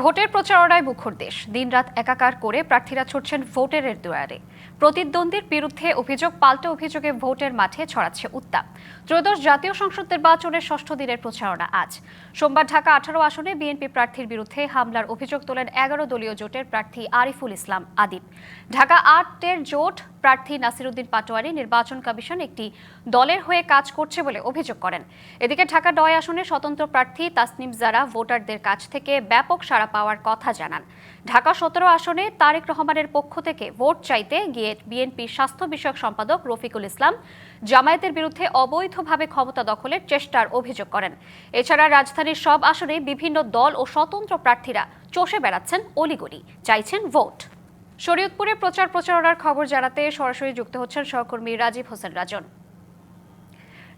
ভোটের প্রচারণায় মুখর দেশ। দিনরাত একাকার করে প্রার্থীরা ছুটছেন ভোটের দুয়ারে। প্রতিদ্বন্দ্বীর বিরুদ্ধে অভিযোগ, পাল্টা অভিযোগে ভোটের মাঠে ছড়াচ্ছে উত্তাপ। ত্রয়োদশ জাতীয় সংসদ নির্বাচনের ষষ্ঠ দিনের প্রচারণা আজ। সোমবার ঢাকা আঠারো আসনে বিএনপি প্রার্থীর বিরুদ্ধে হামলার অভিযোগ তোলেন এগারো দলীয় জোটের প্রার্থী আরিফুল ইসলাম আদিব। ঢাকা আটের জোট প্রার্থী নাসিরুদ্দিন পাটোয়ারি নির্বাচন কমিশন একটি দলের হয়ে কাজ করছে বলে অভিযোগ করেন। এদিকে ঢাকা নয় আসনে স্বতন্ত্র প্রার্থী তাসনিম জারা ভোটারদের কাছ থেকে ব্যাপক সাড়া পাওয়ার কথা জানান। ঢাকা সতেরো আসনে তারেক রহমানের পক্ষ থেকে ভোট চাইতে গিয়ে বিএনপির স্বাস্থ্য বিষয়ক সম্পাদক রফিকুল ইসলাম জামায়াতের বিরুদ্ধে অবৈধভাবে ক্ষমতা দখলের চেষ্টার অভিযোগ করেন। এছাড়া রাজধানীর সব আসনে বিভিন্ন দল ও স্বতন্ত্র প্রার্থীরা চষে বেড়াচ্ছেন অলিগলি। চাইছেন ভোট। শরীয়তপুরে প্রচার প্রচারণার খবর জানাতে সরাসরি যুক্ত হচ্ছেন সহকর্মী রাজীব হোসেন রাজন।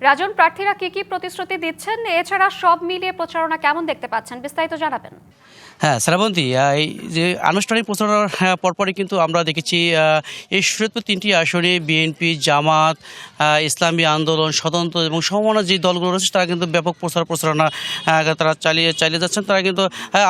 রাজন প্রার্থীরা কি কি প্রতিশ্রুতি দিচ্ছেন? এছাড়া সব মিলিয়ে প্রচারণা কেমন দেখতে পাচ্ছেন? বিস্তারিত জানাবেন। হ্যাঁ শ্রাবন্তী এই যে আনুষ্ঠানিক প্রচারণার হ্যাঁ, পরপরই কিন্তু আমরা দেখেছি এই শরীয়তপুর তিনটি আসনে বিএনপি জামাত ইসলামী আন্দোলন স্বতন্ত্র এবং সমমনা যে দলগুলো রয়েছে তারা কিন্তু ব্যাপক প্রচার প্রচারণা তারা চালিয়ে চালিয়ে যাচ্ছেন। তারা কিন্তু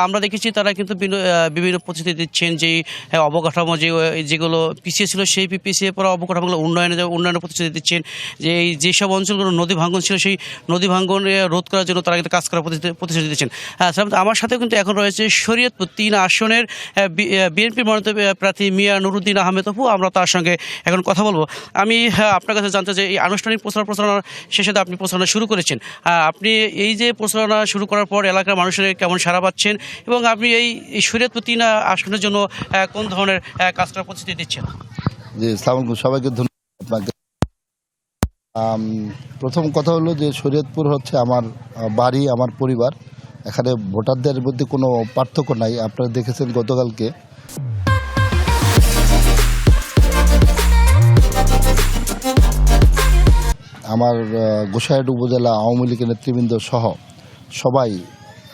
আমরা দেখেছি তারা কিন্তু বিভিন্ন- প্রতিশ্রুতি দিচ্ছেন যে আহ, অবকাঠামো যে যেগুলো পিছিয়ে ছিল সেই পিছিয়ে পড়া অবকাঠামোগুলো উন্নয়নে উন্নয়নের প্রতিশ্রুতি দিচ্ছেন। যে এই যেসব অঞ্চলগুলো নদী ভাঙ্গন ছিল সেই নদী ভাঙ্গন রোধ করার জন্য তারা কিন্তু কাজ করার প্রতিশ্রুতি- দিচ্ছেন। হ্যাঁ আমার সাথেও কিন্তু এখন রয়েছে শরীয়তপুর তিন আসনের বিএনপি মনোনীত প্রার্থী মিয়া নুরুদ্দিন আহমেদ অপু। আমরা তার সঙ্গে এখন কথা বলব। আমি আপনার কাছে জানতে চাই এই আনুষ্ঠানিক প্রচার প্রচারণার শেষে আপনি প্রচারণা শুরু করেছেন। আপনি এই যে প্রচারণা শুরু করার পর এলাকার মানুষের কেমন সাড়া পাচ্ছেন এবং আপনি এই এই শরীয়তপুর তিন আসনের জন্য কোন ধরনের আহ, কাজ করার প্রতিশ্রুতি দিচ্ছেন সবাইকে প্রথম কথা হলো যে শরীয়তপুর হচ্ছে আমার বাড়ি আমার পরিবার। এখানে ভোটারদের মধ্যে কোনো পার্থক্য নাই। আপনারা দেখেছেন গতকালকে আমার গোসাইহাট উপজেলা আওয়ামী লীগের নেতৃবৃন্দ সহ সবাই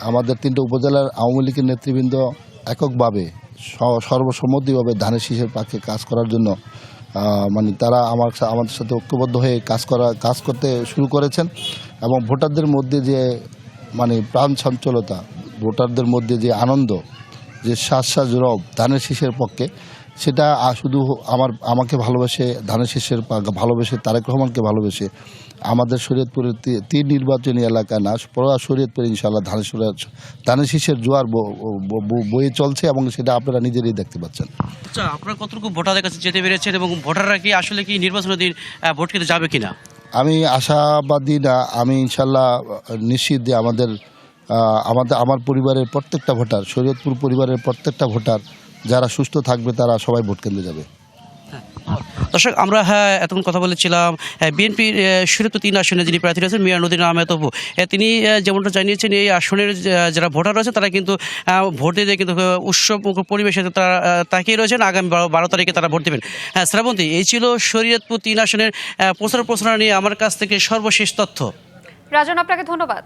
আমাদের তিনটে উপজেলার আওয়ামী লীগের নেতৃবৃন্দ এককভাবে সর্বসম্মতিভাবে ধানের শীষের পক্ষে কাজ করার জন্য মানে তারা আমার আমাদের সাথে ঐক্যবদ্ধ হয়ে কাজ করা, কাজ করতে শুরু করেছেন এবং ভোটারদের মধ্যে যে মানে প্রাণ সঞ্চলতা ভোটারদের মধ্যে যে আনন্দ, যে শ্বাস রব ধানের শীষের পক্ষে সেটা শুধু আমার আমাকে ভালোবেসে ধানের শীষের ভালোবেসে তারেক রহমানকে ভালোবেসে। আমাদের শরীয়তপুরের তিন নির্বাচনী এলাকা না পুরো শরীয়তপুরে ইনশাল্লাহ ধানের ধানের শীষের জোয়ার বয়ে চলছে এবং সেটা আপনারা নিজেরাই দেখতে পাচ্ছেন। আচ্ছা আপনারা কতটুকু ভোটারদের কাছে যেতে পেরেছেন এবং ভোটাররা কি আসলে কি নির্বাচনের দিন ভোট কেন্দ্রে যাবে কিনা? আমি আশাবাদী না আমি ইনশাল্লাহ নিশ্চিত যে আমাদের আমাদের আমার পরিবারের প্রত্যেকটা ভোটার শরীয়তপুর পরিবারের প্রত্যেকটা ভোটার যারা সুস্থ থাকবে তারা সবাই ভোট কেন্দ্রে যাবে। দর্শক আমরা হ্যাঁ এতক্ষণ কথা বলেছিলাম বিএনপির শরীয়তপুর তিন আসনে যিনি প্রার্থী রয়েছেন মিয়া নদীন আহমেদ অপু তিনি যেমনটা জানিয়েছেন এই আসনের যারা ভোটার রয়েছে তারা কিন্তু ভোট দিতে কিন্তু উৎসব পরিবেশে তারা তাকিয়ে রয়েছেন। আগামী বারো বারো তারিখে তারা ভোট দেবেন। হ্যাঁ শ্রাবন্তী এই ছিল শরীয়তপুর তিন আসনের প্রচার প্রচারণা নিয়ে আমার কাছ থেকে সর্বশেষ তথ্য। রাজন আপনাকে ধন্যবাদ।